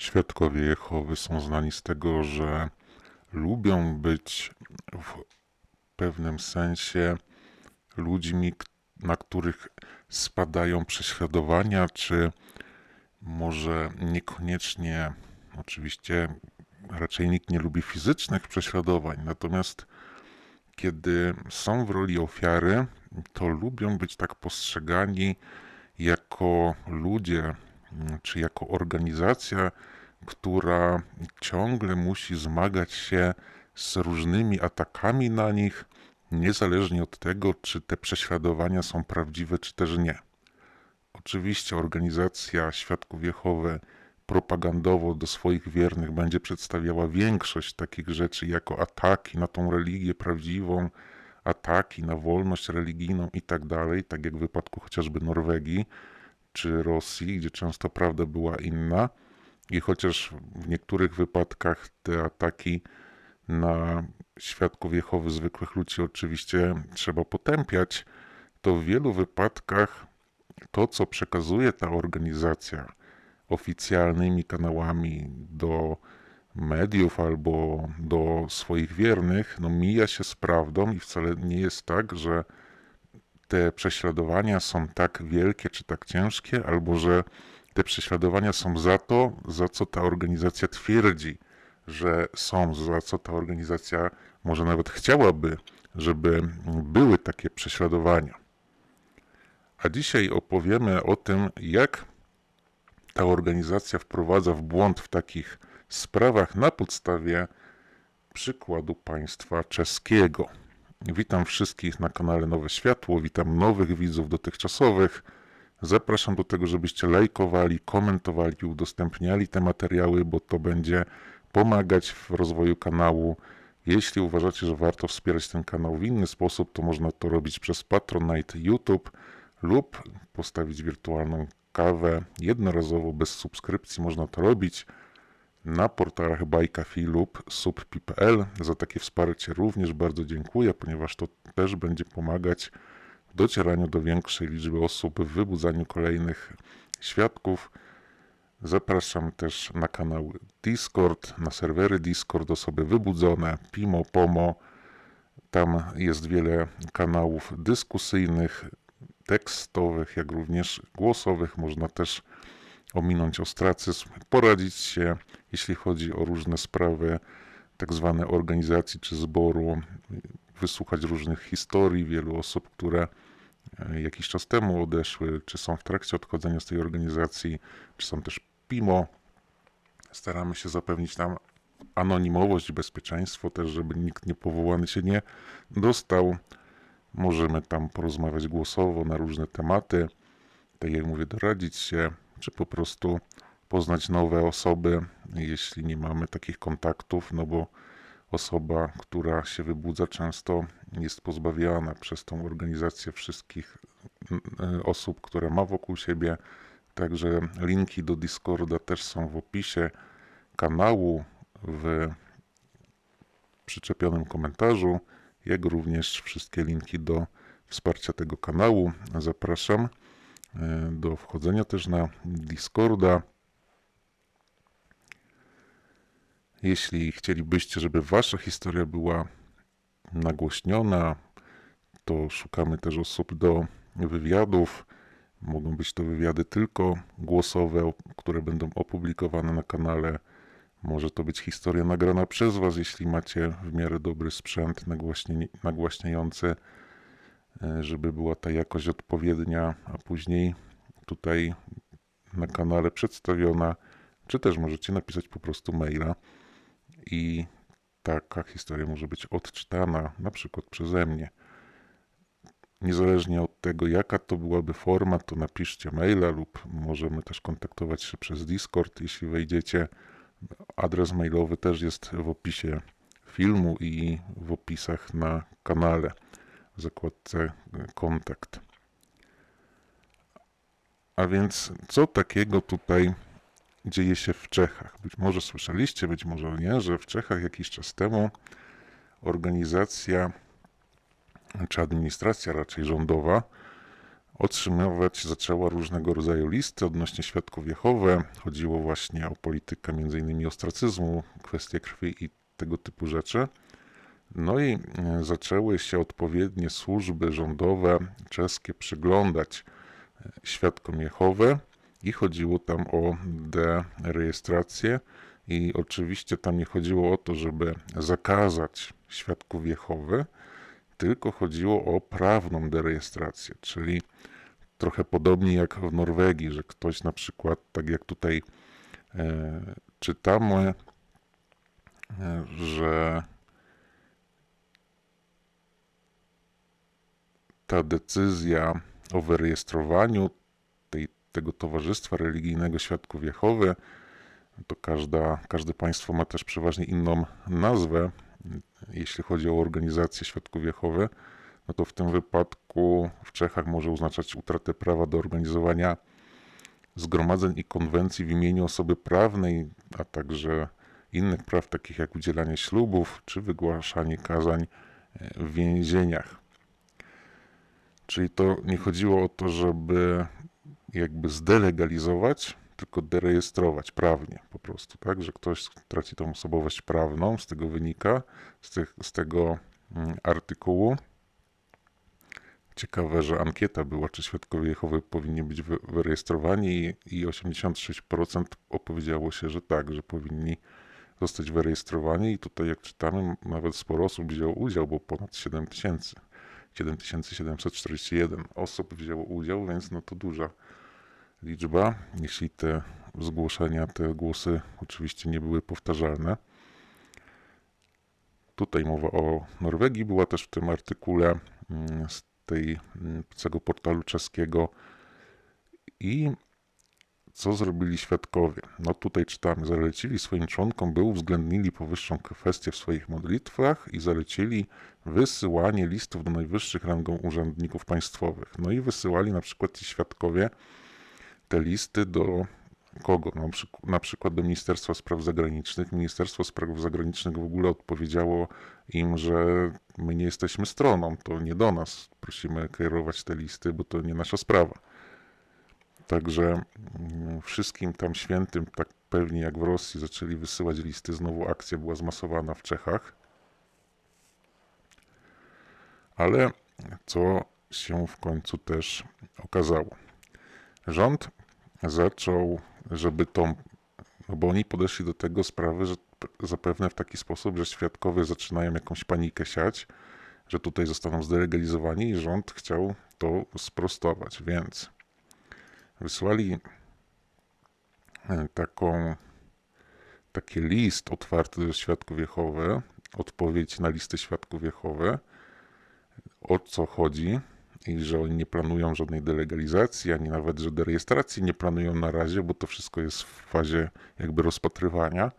Świadkowie Jehowy są znani z tego, że lubią być w pewnym sensie ludźmi, na których spadają prześladowania, czy może niekoniecznie, oczywiście raczej nikt nie lubi fizycznych prześladowań, natomiast kiedy są w roli ofiary, to lubią być tak postrzegani jako ludzie, czy jako organizacja, która ciągle musi zmagać się z różnymi atakami na nich, niezależnie od tego, czy te prześladowania są prawdziwe, czy też nie. Oczywiście organizacja Świadków Jehowy propagandowo do swoich wiernych będzie przedstawiała większość takich rzeczy jako ataki na tą religię prawdziwą, ataki na wolność religijną i tak tak jak w wypadku chociażby Norwegii czy Rosji, gdzie często prawda była inna. I chociaż w niektórych wypadkach te ataki na świadków Jehowy zwykłych ludzi oczywiście trzeba potępiać, to w wielu wypadkach to, co przekazuje ta organizacja oficjalnymi kanałami do mediów albo do swoich wiernych, no mija się z prawdą i wcale nie jest tak, że te prześladowania są tak wielkie czy tak ciężkie, albo że te prześladowania są za to, za co ta organizacja twierdzi, że są, za co ta organizacja może nawet chciałaby, żeby były takie prześladowania. A dzisiaj opowiemy o tym, jak ta organizacja wprowadza w błąd w takich sprawach na podstawie przykładu państwa czeskiego. Witam wszystkich na kanale Nowe Światło, witam nowych widzów dotychczasowych. Zapraszam do tego, żebyście lajkowali, komentowali udostępniali te materiały, bo to będzie pomagać w rozwoju kanału. Jeśli uważacie, że warto wspierać ten kanał w inny sposób, to można to robić przez Patronite YouTube lub postawić wirtualną kawę jednorazowo bez subskrypcji. Można to robić na portalach Bajkafi lub sub.pl. Za takie wsparcie również bardzo dziękuję, ponieważ to też będzie pomagać w docieraniu do większej liczby osób, w wybudzaniu kolejnych świadków. Zapraszam też na kanał Discord, na serwery Discord, osoby wybudzone, Pimo, Pomo. Tam jest wiele kanałów dyskusyjnych, tekstowych, jak również głosowych. Można też ominąć ostracyzm, poradzić się, jeśli chodzi o różne sprawy tak zwane organizacji czy zboru, wysłuchać różnych historii wielu osób, które e, jakiś czas temu odeszły, czy są w trakcie odchodzenia z tej organizacji, czy są też PIMO. Staramy się zapewnić tam anonimowość, bezpieczeństwo też, żeby nikt niepowołany się nie dostał. Możemy tam porozmawiać głosowo na różne tematy, tak jak mówię, doradzić się, czy po prostu poznać nowe osoby, jeśli nie mamy takich kontaktów, no bo osoba, która się wybudza, często jest pozbawiana przez tą organizację wszystkich mm, e, osób, które ma wokół siebie. Także linki do Discorda też są w opisie kanału, w przyczepionym komentarzu, jak również wszystkie linki do wsparcia tego kanału. Zapraszam e, do wchodzenia też na Discorda. Jeśli chcielibyście, żeby wasza historia była nagłośniona, to szukamy też osób do wywiadów. Mogą być to wywiady tylko głosowe, które będą opublikowane na kanale. Może to być historia nagrana przez Was, jeśli macie w miarę dobry sprzęt nagłaśnie, nagłaśniający, e, żeby była ta jakość odpowiednia, a później tutaj na kanale przedstawiona, czy też możecie napisać po prostu maila i taka historia może być odczytana na przykład przeze mnie. Niezależnie od tego, jaka to byłaby forma, to napiszcie maila lub możemy też kontaktować się przez Discord, jeśli wejdziecie. Adres mailowy też jest w opisie filmu i w opisach na kanale w zakładce kontakt. A więc co takiego tutaj dzieje się w Czechach? Być może słyszeliście, być może nie, że w Czechach jakiś czas temu organizacja czy administracja raczej rządowa otrzymywać zaczęła różnego rodzaju listy odnośnie świadków Jehowy. Chodziło właśnie o politykę m.in. ostracyzmu, kwestie krwi i tego typu rzeczy. No i e, zaczęły się odpowiednie służby rządowe czeskie przyglądać e, świadkom Jehowy i chodziło tam o derejestrację. I oczywiście tam nie chodziło o to, żeby zakazać świadków Jehowy, tylko chodziło o prawną derejestrację, czyli trochę podobnie jak w Norwegii, że ktoś na przykład, tak jak tutaj e, czytamy, e, że ta decyzja o wyrejestrowaniu tego Towarzystwa Religijnego Świadków Jehowy, to każda, każde państwo ma też przeważnie inną nazwę, jeśli chodzi o organizację Świadków Jehowy, no to w tym wypadku w Czechach może oznaczać utratę prawa do organizowania zgromadzeń i konwencji w imieniu osoby prawnej, a także innych praw takich jak udzielanie ślubów czy wygłaszanie kazań e, w więzieniach. Czyli to nie chodziło o to, żeby jakby zdelegalizować, tylko derejestrować prawnie po prostu, tak, że ktoś traci tą osobowość prawną, z tego wynika, z, z tego mm, artykułu. Ciekawe, że ankieta była, czy świadkowie Jehowy powinni być wyrejestrowani i 86% opowiedziało się, że tak, że powinni zostać wyrejestrowani i tutaj jak czytamy, nawet sporo osób wzięło udział, bo ponad 7 tysięcy. 7741 osób wzięło udział, więc no to duża liczba, jeśli te zgłoszenia, te głosy oczywiście nie były powtarzalne. Tutaj mowa o Norwegii była też w tym artykule mm, z, tej, mm, tego portalu czeskiego. I co zrobili świadkowie? No tutaj czytamy, zalecili swoim członkom, by uwzględnili powyższą kwestię w swoich modlitwach i zalecili wysyłanie listów do najwyższych rangą urzędników państwowych. No i wysyłali na przykład ci świadkowie te listy do kogo? No, na przykład do Ministerstwa Spraw Zagranicznych. Ministerstwo Spraw Zagranicznych w ogóle odpowiedziało im, że my nie jesteśmy stroną, to nie do nas prosimy kierować te listy, bo to nie nasza sprawa. Także mm, wszystkim tam świętym, tak pewnie jak w Rosji, zaczęli wysyłać listy. Znowu akcja była zmasowana w Czechach. Ale co się w końcu też okazało? Rząd zaczął, żeby tą, no bo oni podeszli do tego sprawy, że zapewne w taki sposób, że świadkowie zaczynają jakąś panikę siać, że tutaj zostaną zdelegalizowani i rząd chciał to sprostować, więc wysłali e, taką, taki list otwarty do świadków Jehowy, odpowiedź na listy świadków Jehowy, o co chodzi, i że oni nie planują żadnej delegalizacji, ani nawet, że derejestracji nie planują na razie, bo to wszystko jest w fazie jakby rozpatrywania.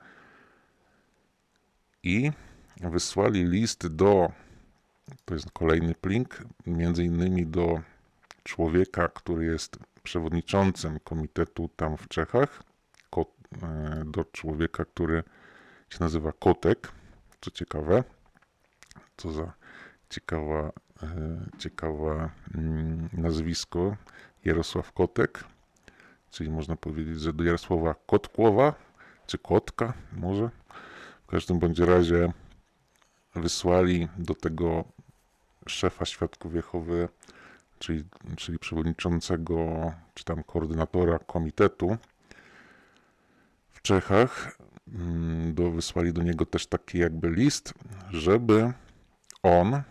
I wysłali list do, to jest kolejny plink, między innymi do człowieka, który jest przewodniczącym komitetu tam w Czechach, e, do człowieka, który się nazywa Kotek, co ciekawe, co za ciekawa ciekawe mm, nazwisko Jarosław Kotek, czyli można powiedzieć, że do Jarosława Kotkłowa, czy Kotka może. W każdym bądź razie wysłali do tego szefa Świadków Jehowy, czyli, czyli przewodniczącego, czy tam koordynatora komitetu w Czechach, mm, do, wysłali do niego też taki jakby list, żeby on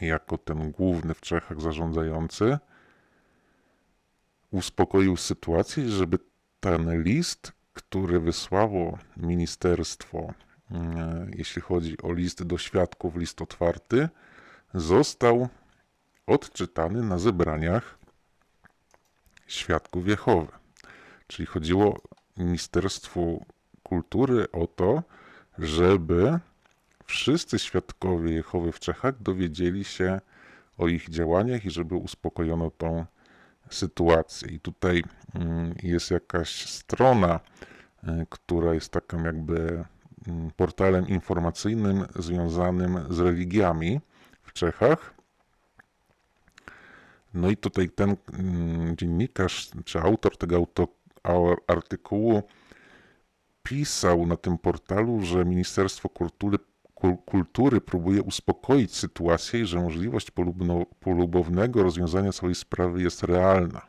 jako ten główny w Czechach zarządzający, uspokoił sytuację, żeby ten list, który wysłało ministerstwo, mm, jeśli chodzi o list do świadków, list otwarty, został odczytany na zebraniach świadków Jehowy. Czyli chodziło Ministerstwu Kultury o to, żeby wszyscy świadkowie Jehowy w Czechach dowiedzieli się o ich działaniach i żeby uspokojono tą sytuację. I tutaj mm, jest jakaś strona, y, która jest taką jakby mm, portalem informacyjnym związanym z religiami w Czechach. No i tutaj ten mm, dziennikarz, czy autor tego auto, au- artykułu pisał na tym portalu, że Ministerstwo Kultury, Kul- Kultury próbuje uspokoić sytuację i że możliwość polubno, polubownego rozwiązania całej sprawy jest realna.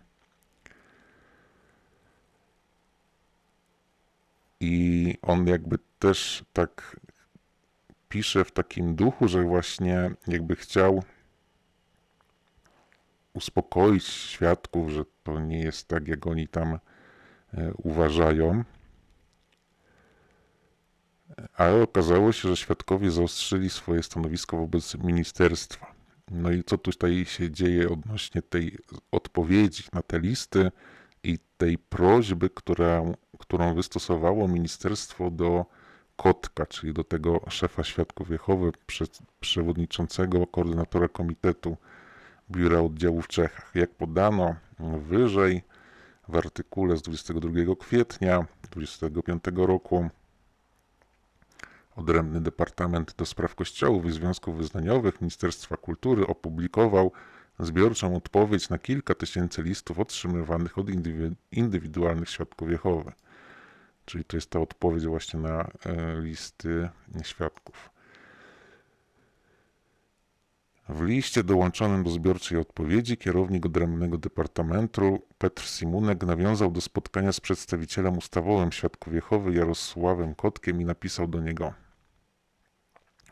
I on jakby też tak pisze w takim duchu, że właśnie jakby chciał uspokoić świadków, że to nie jest tak, jak oni tam e, uważają. Ale okazało się, że świadkowie zaostrzyli swoje stanowisko wobec ministerstwa. No i co tutaj się dzieje odnośnie tej odpowiedzi na te listy i tej prośby, która, którą wystosowało ministerstwo do Kotka, czyli do tego szefa świadków Jehowy, prze- przewodniczącego, koordynatora komitetu Biura Oddziału w Czechach. Jak podano wyżej w artykule z 22 kwietnia 2025 roku, Odrębny Departament do Spraw Kościołów i Związków Wyznaniowych Ministerstwa Kultury opublikował zbiorczą odpowiedź na kilka tysięcy listów otrzymywanych od indywi- indywidualnych świadków Jehowy. Czyli to jest ta odpowiedź właśnie na e, listy świadków. W liście dołączonym do zbiorczej odpowiedzi kierownik odrębnego departamentu Petr Simunek nawiązał do spotkania z przedstawicielem ustawowym Świadków Jehowy Jarosławem Kotkiem i napisał do niego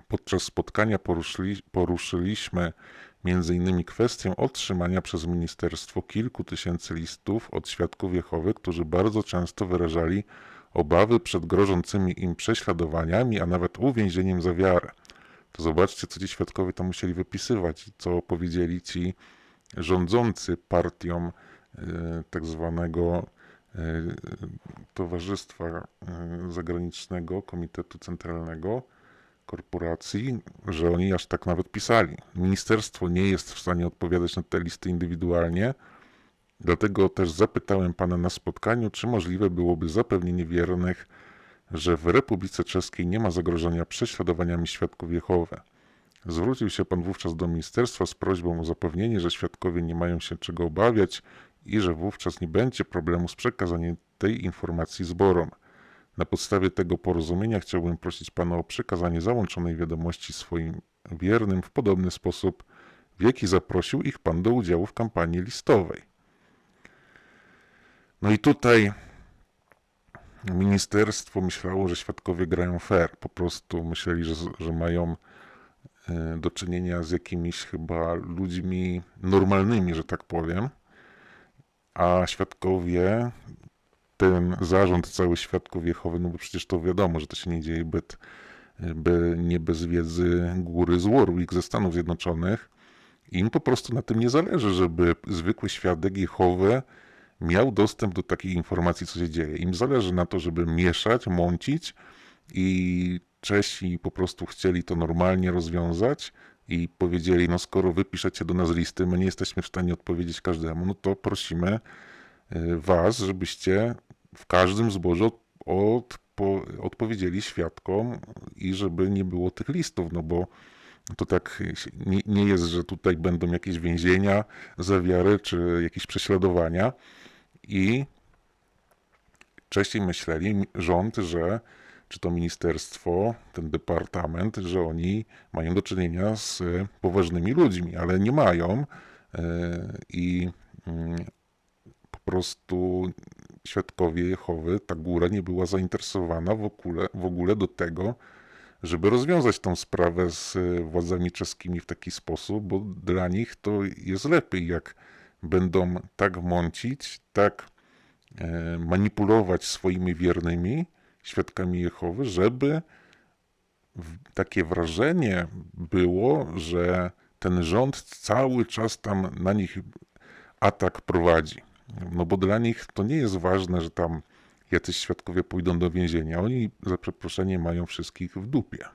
Podczas spotkania poruszyli, poruszyliśmy m.in. kwestię otrzymania przez ministerstwo kilku tysięcy listów od Świadków Jehowy, którzy bardzo często wyrażali obawy przed grożącymi im prześladowaniami, a nawet uwięzieniem za wiarę to zobaczcie, co ci świadkowie tam musieli wypisywać, co powiedzieli ci rządzący partią y, tak zwanego y, Towarzystwa y, Zagranicznego Komitetu Centralnego Korporacji, że oni aż tak nawet pisali. Ministerstwo nie jest w stanie odpowiadać na te listy indywidualnie, dlatego też zapytałem pana na spotkaniu, czy możliwe byłoby zapewnienie wiernych, że w Republice Czeskiej nie ma zagrożenia prześladowaniami świadków Jehowy. Zwrócił się pan wówczas do ministerstwa z prośbą o zapewnienie, że świadkowie nie mają się czego obawiać i że wówczas nie będzie problemu z przekazaniem tej informacji zborom. Na podstawie tego porozumienia chciałbym prosić pana o przekazanie załączonej wiadomości swoim wiernym w podobny sposób, w jaki zaprosił ich pan do udziału w kampanii listowej. No i tutaj ministerstwo myślało, że świadkowie grają fair. Po prostu myśleli, że, że mają e, do czynienia z jakimiś chyba ludźmi normalnymi, że tak powiem. A świadkowie, ten zarząd cały świadków Jehowy, no bo przecież to wiadomo, że to się nie dzieje bez, by, nie bez wiedzy góry z Warwick ze Stanów Zjednoczonych. Im po prostu na tym nie zależy, żeby zwykły świadek Jehowy miał dostęp do takiej informacji, co się dzieje. Im zależy na to, żeby mieszać, mącić i Czesi po prostu chcieli to normalnie rozwiązać i powiedzieli, no skoro wy piszecie do nas listy, my nie jesteśmy w stanie odpowiedzieć każdemu, no to prosimy y, was, żebyście w każdym zborze od, odpo, odpowiedzieli świadkom i żeby nie było tych listów, no bo to tak nie, nie jest, że tutaj będą jakieś więzienia za wiarę czy jakieś prześladowania. I wcześniej myśleli rząd, że czy to ministerstwo, ten departament, że oni mają do czynienia z poważnymi ludźmi, ale nie mają. e, I mm, po prostu świadkowie Jehowy, ta góra nie była zainteresowana w ogóle, w ogóle do tego, żeby rozwiązać tą sprawę z władzami czeskimi w taki sposób, bo dla nich to jest lepiej, jak będą tak mącić, tak e, manipulować swoimi wiernymi, świadkami Jehowy, żeby takie wrażenie było, że ten rząd cały czas tam na nich atak prowadzi. No bo dla nich to nie jest ważne, że tam jacyś świadkowie pójdą do więzienia. Oni za przeproszeniem mają wszystkich w dupie.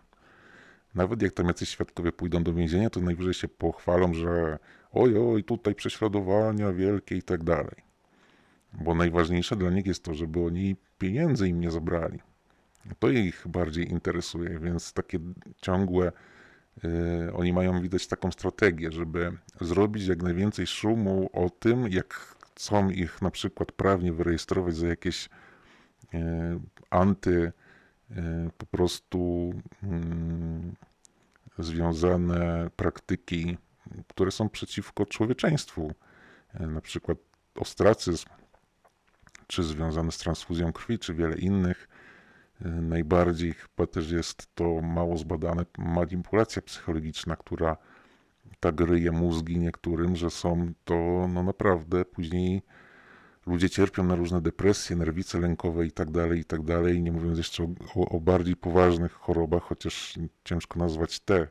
Nawet jak tam jacyś świadkowie pójdą do więzienia, to najwyżej się pochwalą, że oj, oj, tutaj prześladowania wielkie i tak dalej. Bo najważniejsze dla nich jest to, żeby oni pieniędzy im nie zabrali. To ich bardziej interesuje, więc takie ciągłe y, oni mają widać taką strategię, żeby zrobić jak najwięcej szumu o tym, jak chcą ich na przykład prawnie wyrejestrować za jakieś y, anty y, po prostu mm, związane praktyki, które są przeciwko człowieczeństwu, na przykład ostracyzm, czy związane z transfuzją krwi, czy wiele innych. Najbardziej chyba też jest to mało zbadane manipulacja psychologiczna, która tak ryje mózgi niektórym, że są to no naprawdę później ludzie cierpią na różne depresje, nerwice lękowe i tak dalej, i tak dalej, nie mówiąc jeszcze o, o bardziej poważnych chorobach, chociaż ciężko nazwać te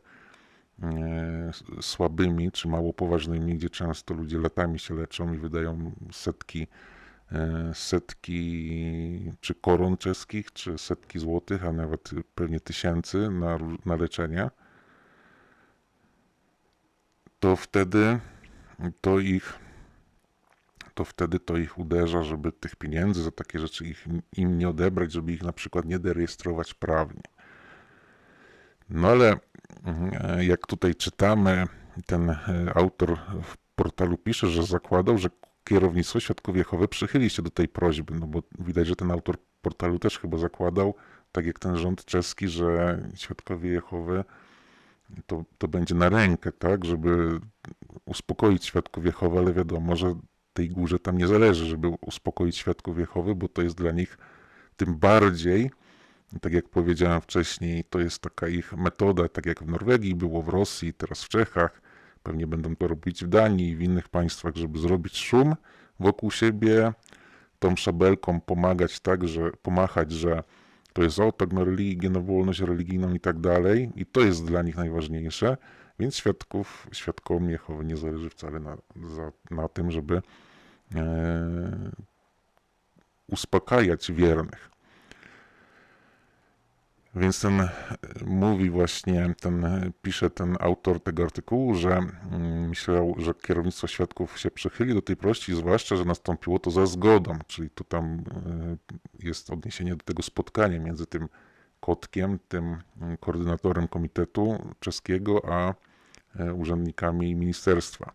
e, słabymi czy mało poważnymi, gdzie często ludzie latami się leczą i wydają setki E, setki czy koron czeskich, czy setki złotych, a nawet pewnie tysięcy na, na leczenie, to wtedy to ich to wtedy to ich uderza, żeby tych pieniędzy za takie rzeczy ich, im nie odebrać, żeby ich na przykład nie derejestrować prawnie. No ale mm, jak tutaj czytamy, ten e, autor w portalu pisze, że zakładał, że kierownictwo Świadków Jehowy przychyli się do tej prośby, no bo widać, że ten autor portalu też chyba zakładał, tak jak ten rząd czeski, że Świadkowie Jehowy to, to będzie na rękę, tak, żeby uspokoić Świadków Jehowy, ale wiadomo, że tej górze tam nie zależy, żeby uspokoić Świadków Jehowy, bo to jest dla nich tym bardziej, tak jak powiedziałem wcześniej, to jest taka ich metoda, tak jak w Norwegii było, w Rosji, teraz w Czechach, Pewnie będą to robić w Danii i w innych państwach, żeby zrobić szum wokół siebie, tą szabelką pomagać tak, że pomachać, że to jest otok na religię, na wolność religijną i tak dalej. I to jest dla nich najważniejsze. Więc świadków, świadkom Jehowy nie zależy wcale na, za, na tym, żeby e, uspokajać wiernych. Więc ten e, mówi właśnie, ten, e, pisze ten autor tego artykułu, że mm, myślał, że kierownictwo świadków się przychyli do tej prości, zwłaszcza, że nastąpiło to za zgodą, czyli to tam e, jest odniesienie do tego spotkania między tym Kotkiem, tym mm, koordynatorem komitetu czeskiego, a urzędnikami ministerstwa.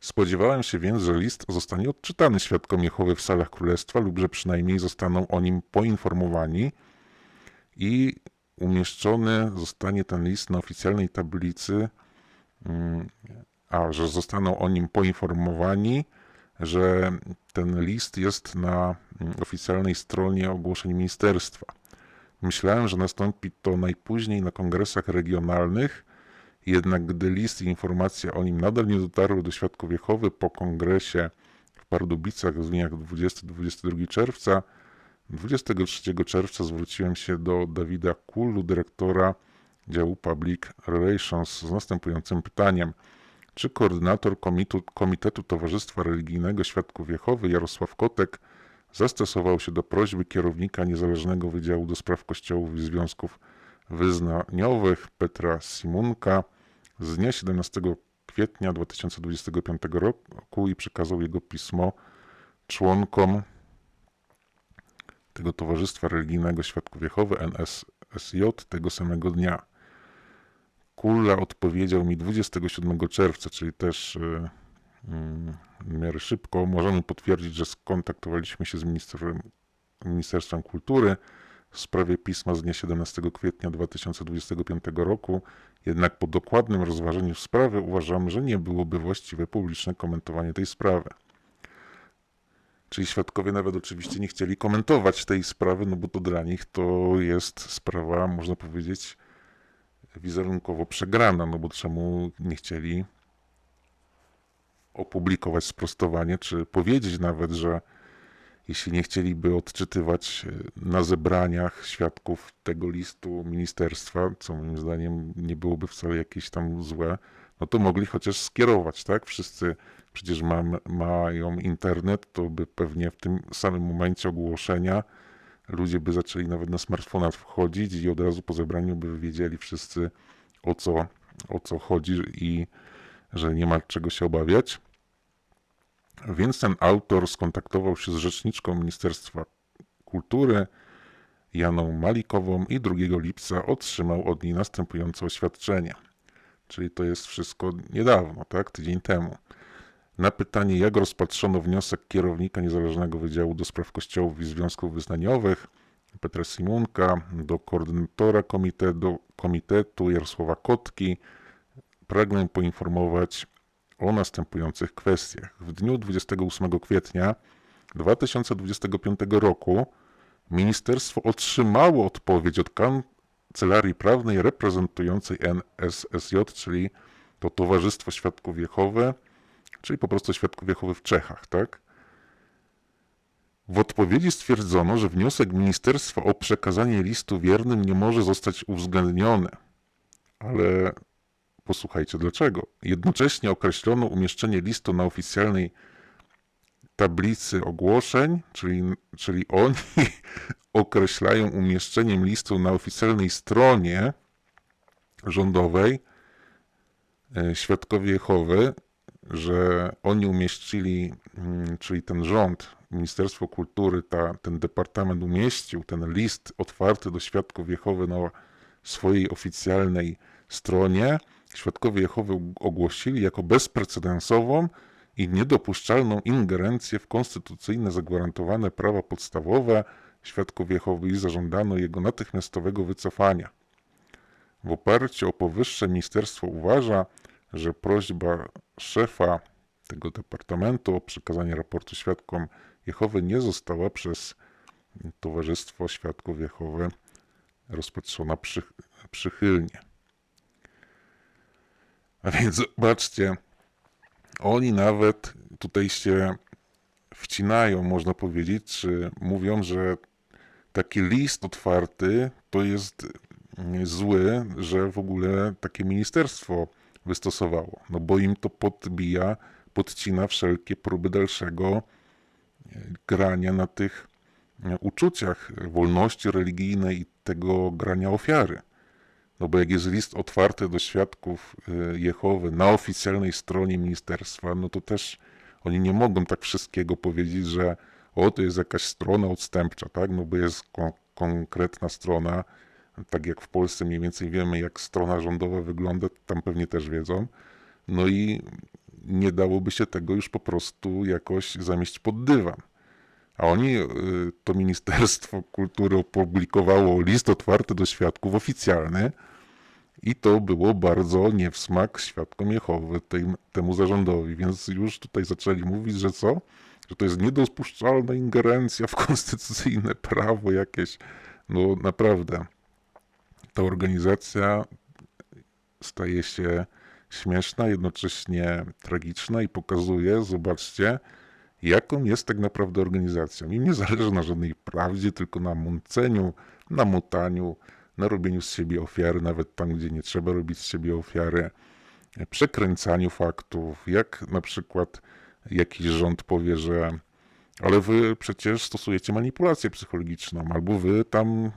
Spodziewałem się więc, że list zostanie odczytany świadkom Jehowy w salach królestwa lub że przynajmniej zostaną o nim poinformowani, i umieszczony zostanie ten list na oficjalnej tablicy, mm, a że zostaną o nim poinformowani, że ten list jest na mm, oficjalnej stronie ogłoszeń ministerstwa. Myślałem, że nastąpi to najpóźniej na kongresach regionalnych, jednak gdy list i informacja o nim nadal nie dotarły do świadków Jehowy po kongresie w Pardubicach w dniach 20-22 czerwca, 23 czerwca zwróciłem się do Dawida Kullu, dyrektora działu Public Relations z następującym pytaniem. Czy koordynator komitu, Komitetu Towarzystwa Religijnego Świadków Jehowy Jarosław Kotek zastosował się do prośby kierownika Niezależnego Wydziału do Spraw Kościołów i Związków Wyznaniowych Petra Simunka z dnia 17 kwietnia 2025 roku i przekazał jego pismo członkom tego Towarzystwa Religijnego Świadków Jehowy NSSJ tego samego dnia. Kulla odpowiedział mi 27 czerwca, czyli też yy, w miarę szybko. Możemy potwierdzić, że skontaktowaliśmy się z Ministerstwem, Ministerstwem Kultury w sprawie pisma z dnia 17 kwietnia 2025 roku, jednak po dokładnym rozważeniu sprawy uważamy, że nie byłoby właściwe publiczne komentowanie tej sprawy. Czyli świadkowie nawet oczywiście nie chcieli komentować tej sprawy, no bo to dla nich to jest sprawa, można powiedzieć, wizerunkowo przegrana, no bo czemu nie chcieli opublikować sprostowanie, czy powiedzieć nawet, że jeśli nie chcieliby odczytywać e, na zebraniach świadków tego listu ministerstwa, co moim zdaniem nie byłoby wcale jakieś tam złe, no to mogli chociaż skierować, tak? Wszyscy przecież mam, mają internet, to by pewnie w tym samym momencie ogłoszenia ludzie by zaczęli nawet na smartfonach wchodzić i od razu po zebraniu by wiedzieli wszyscy o co, o co chodzi i że nie ma czego się obawiać. Więc ten autor skontaktował się z rzeczniczką Ministerstwa Kultury Janą Malikową i 2 lipca otrzymał od niej następujące oświadczenie. Czyli to jest wszystko niedawno, tak? Tydzień temu. Na pytanie, jak rozpatrzono wniosek kierownika Niezależnego Wydziału do Spraw Kościołów i Związków Wyznaniowych Petra Simunka, do koordynatora komitetu, komitetu Jarosława Kotki, pragnę poinformować o następujących kwestiach. W dniu 28 kwietnia 2025 roku ministerstwo otrzymało odpowiedź od Kancelarii Prawnej reprezentującej NSSJ, czyli to Towarzystwo Świadków Jehowy, czyli po prostu Świadków Jehowy w Czechach, tak? W odpowiedzi stwierdzono, że wniosek ministerstwa o przekazanie listu wiernym nie może zostać uwzględniony. Ale posłuchajcie dlaczego. Jednocześnie określono umieszczenie listu na oficjalnej tablicy ogłoszeń, czyli, czyli oni określają umieszczeniem listu na oficjalnej stronie rządowej e, Świadkowie Jehowy, że oni umieścili, mm, czyli ten rząd, Ministerstwo Kultury, ta, ten departament umieścił ten list otwarty do Świadków Jehowy na swojej oficjalnej stronie. Świadkowie Jehowy ogłosili jako bezprecedensową i niedopuszczalną ingerencję w konstytucyjne zagwarantowane prawa podstawowe Świadków Jehowy i zażądano jego natychmiastowego wycofania. W oparciu o powyższe ministerstwo uważa, że prośba szefa tego departamentu o przekazanie raportu świadkom Jehowy nie została przez Towarzystwo Świadków Jehowy rozpatrzona przy, przychylnie. A więc zobaczcie, oni nawet tutaj się wcinają, można powiedzieć, czy mówią, że taki list otwarty to jest zły, że w ogóle takie ministerstwo wystosowało, no bo im to podbija, podcina wszelkie próby dalszego e, grania na tych e, uczuciach wolności religijnej i tego grania ofiary. No bo jak jest list otwarty do świadków e, Jehowy na oficjalnej stronie ministerstwa, no to też oni nie mogą tak wszystkiego powiedzieć, że o, to jest jakaś strona odstępcza, tak? No bo jest kon konkretna strona, tak jak w Polsce mniej więcej wiemy, jak strona rządowa wygląda, tam pewnie też wiedzą. No i nie dałoby się tego już po prostu jakoś zamieść pod dywan. A oni, y, to Ministerstwo Kultury opublikowało list otwarty do świadków oficjalny i to było bardzo nie w smak świadkom Jehowy, tym, temu zarządowi, więc już tutaj zaczęli mówić, że co? Że to jest niedopuszczalna ingerencja w konstytucyjne prawo jakieś. No naprawdę, ta organizacja staje się śmieszna, jednocześnie tragiczna i pokazuje, zobaczcie, jaką jest tak naprawdę organizacją. Im nie zależy na żadnej prawdzie, tylko na mąceniu, na mutaniu, na robieniu z siebie ofiary, nawet tam, gdzie nie trzeba robić z siebie ofiary, przekręcaniu faktów, jak na przykład jakiś rząd powie, że ale wy przecież stosujecie manipulację psychologiczną, albo wy tam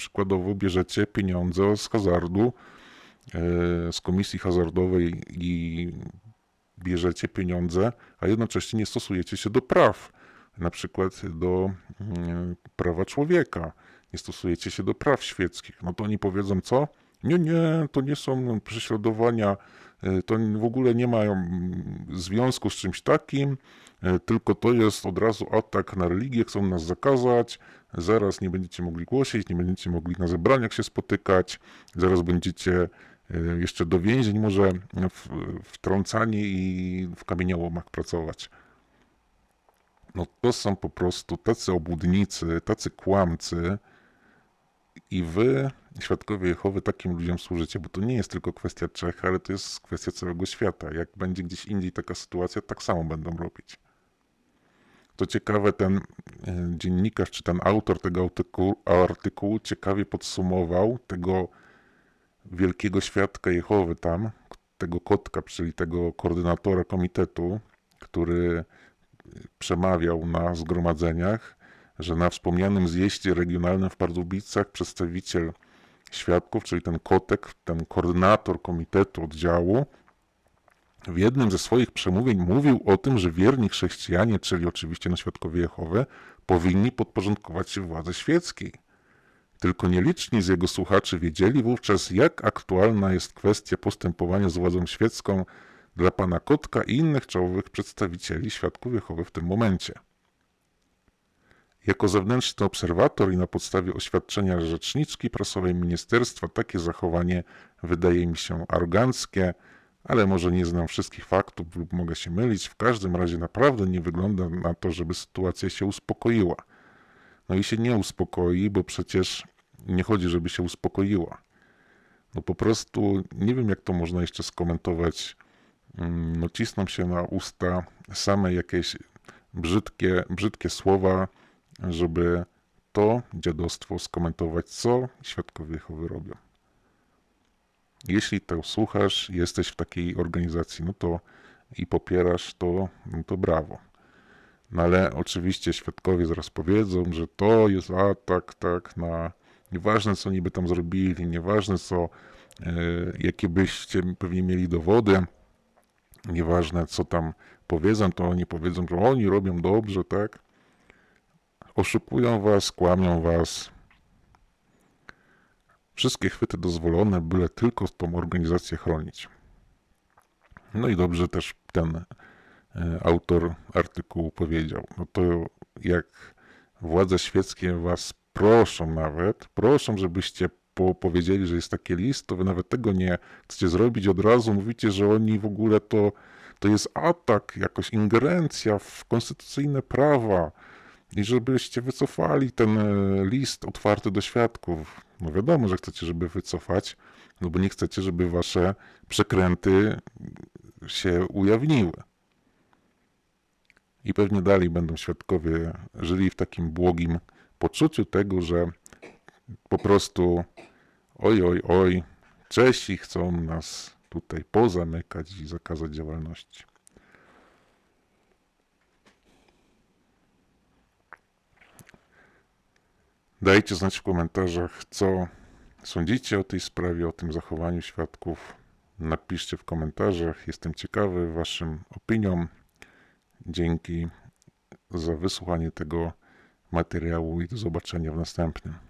przykładowo bierzecie pieniądze z hazardu, e, z komisji hazardowej i bierzecie pieniądze, a jednocześnie nie stosujecie się do praw, na przykład do mm, prawa człowieka, nie stosujecie się do praw świeckich. No to oni powiedzą co? Nie, nie, to nie są prześladowania, e, to w ogóle nie mają mm, związku z czymś takim, e, tylko to jest od razu atak na religię, chcą nas zakazać, zaraz nie będziecie mogli głosić, nie będziecie mogli na zebraniach się spotykać, zaraz będziecie e, jeszcze do więzień może wtrącani i w kamieniołomach pracować. No to są po prostu tacy obłudnicy, tacy kłamcy i wy, świadkowie Jehowy, takim ludziom służycie, bo to nie jest tylko kwestia Czech, ale to jest kwestia całego świata. Jak będzie gdzieś indziej taka sytuacja, tak samo będą robić. To ciekawe, ten e, dziennikarz, czy ten autor tego artykułu, artykułu ciekawie podsumował tego wielkiego świadka Jehowy tam, tego kotka, czyli tego koordynatora komitetu, który przemawiał na zgromadzeniach, że na wspomnianym zjeździe regionalnym w Pardubicach przedstawiciel świadków, czyli ten kotek, ten koordynator komitetu oddziału, w jednym ze swoich przemówień mówił o tym, że wierni chrześcijanie, czyli oczywiście na świadkowie Jehowy, powinni podporządkować się władzy świeckiej. Tylko nieliczni z jego słuchaczy wiedzieli wówczas, jak aktualna jest kwestia postępowania z władzą świecką dla pana Kotka i innych czołowych przedstawicieli świadków Jehowy w tym momencie. Jako zewnętrzny obserwator i na podstawie oświadczenia rzeczniczki prasowej ministerstwa takie zachowanie wydaje mi się aroganckie, ale może nie znam wszystkich faktów lub mogę się mylić. W każdym razie naprawdę nie wygląda na to, żeby sytuacja się uspokoiła. No i się nie uspokoi, bo przecież nie chodzi, żeby się uspokoiła. No po prostu nie wiem, jak to można jeszcze skomentować. Mm, No cisną się na usta same jakieś brzydkie, brzydkie słowa, żeby to dziadostwo skomentować, co świadkowie Jehowy robią. Jeśli to słuchasz, jesteś w takiej organizacji, no to i popierasz to, no to brawo. No ale oczywiście świadkowie zaraz powiedzą, że to jest atak, tak, na nieważne co niby tam zrobili, nieważne co, e, jakie byście pewnie mieli dowody, nieważne co tam powiedzą, to oni powiedzą, że oni robią dobrze, tak? Oszukują was, kłamią was. Wszystkie chwyty dozwolone, byle tylko tą organizację chronić. No i dobrze też ten e, autor artykułu powiedział. No to jak władze świeckie was proszą nawet, proszą, żebyście po, powiedzieli, że jest taki list, to wy nawet tego nie chcecie zrobić od razu. Mówicie, że oni w ogóle to, to jest atak, jakoś ingerencja w konstytucyjne prawa i żebyście wycofali ten e, list otwarty do świadków. No wiadomo, że chcecie, żeby wycofać, no bo nie chcecie, żeby wasze przekręty się ujawniły. I pewnie dalej będą świadkowie żyli w takim błogim poczuciu tego, że po prostu oj, oj, oj, Czesi chcą nas tutaj pozamykać i zakazać działalności. Dajcie znać w komentarzach, co sądzicie o tej sprawie, o tym zachowaniu świadków. Napiszcie w komentarzach. Jestem ciekawy Waszym opiniom. Dzięki za wysłuchanie tego materiału i do zobaczenia w następnym.